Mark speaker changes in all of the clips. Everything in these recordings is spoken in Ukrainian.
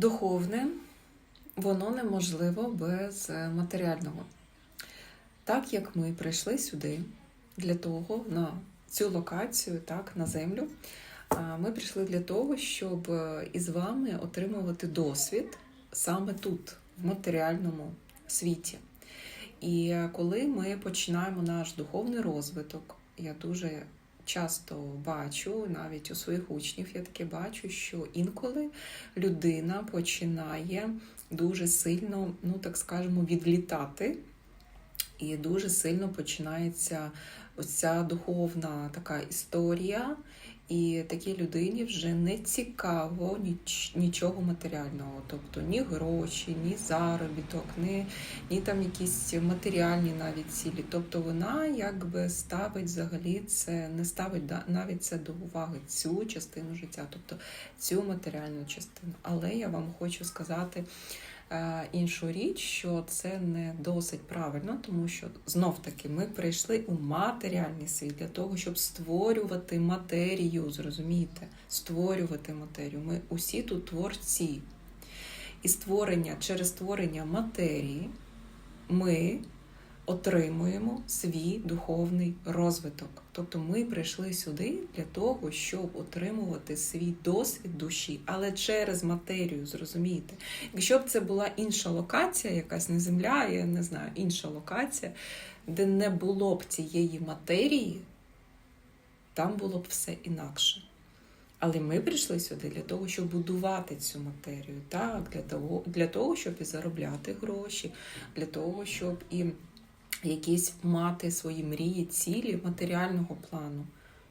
Speaker 1: Духовне, воно неможливо без е, матеріального. Так як ми прийшли сюди для того, на цю локацію, так, на землю, ми прийшли для того, щоб е, із вами отримувати досвід саме тут, в матеріальному світі. І е, коли ми починаємо наш духовний розвиток, я дуже часто бачу, навіть у своїх учнів я таке бачу, що інколи людина починає дуже сильно, ну так скажемо, відлітати, і дуже сильно починається оця духовна така історія. І такій людині вже не цікаво ніч, нічого матеріального, тобто ні гроші, ні заробіток, ні, ні там якісь матеріальні навіть цілі. Тобто вона якби ставить взагалі це, не ставить навіть це до уваги цю частину життя, тобто цю матеріальну частину. Але я вам хочу сказати іншу річ, що це не досить правильно, тому що знов таки ми прийшли у матеріальний світ для того, щоб створювати матерію, зрозумієте, створювати матерію. Ми усі тут творці. І створення через створення матерії ми отримуємо свій духовний розвиток. Тобто ми прийшли сюди для того, щоб отримувати свій досвід душі, але через матерію, зрозумієте. Якщо б це була інша локація, якась не земля, я не знаю, інша локація, де не було б цієї матерії, там було б все інакше. Але ми прийшли сюди для того, щоб будувати цю матерію, так, для того, для того, щоб і заробляти гроші, для того, щоб і якісь мати свої мрії, цілі матеріального плану.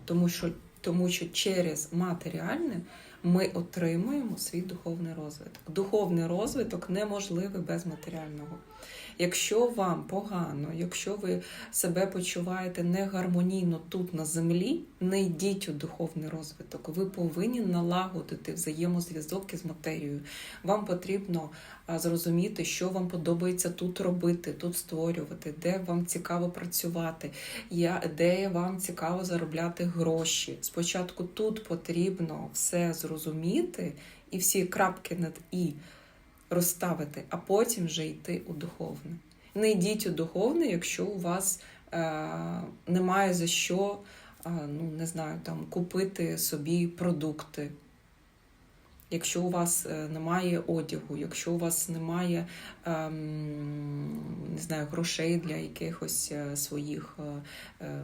Speaker 1: Тому що, тому що через матеріальне ми отримуємо свій духовний розвиток. Духовний розвиток неможливий без матеріального. Якщо вам погано, якщо ви себе почуваєте негармонійно тут на землі, не йдіть у духовний розвиток. Ви повинні налагодити взаємозв'язок із матерією. Вам потрібно зрозуміти, що вам подобається тут робити, тут створювати, де вам цікаво працювати, де вам цікаво заробляти гроші. Спочатку тут потрібно все зрозуміти і всі крапки над і розставити, а потім вже йти у духовне. Не йдіть у духовне, якщо у вас е, немає за що, е, ну не знаю, там купити собі продукти. Якщо у вас е, немає одягу, якщо у вас немає ем, не знаю, грошей для якихось е, своїх е, ем,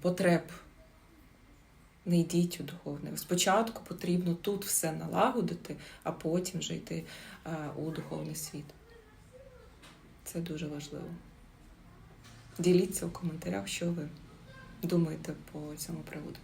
Speaker 1: потреб, не йдіть у духовне. Спочатку потрібно тут все налагодити, а потім вже йти е, у духовний світ. Це дуже важливо. Діліться у коментарях, що ви думаєте по цьому приводу.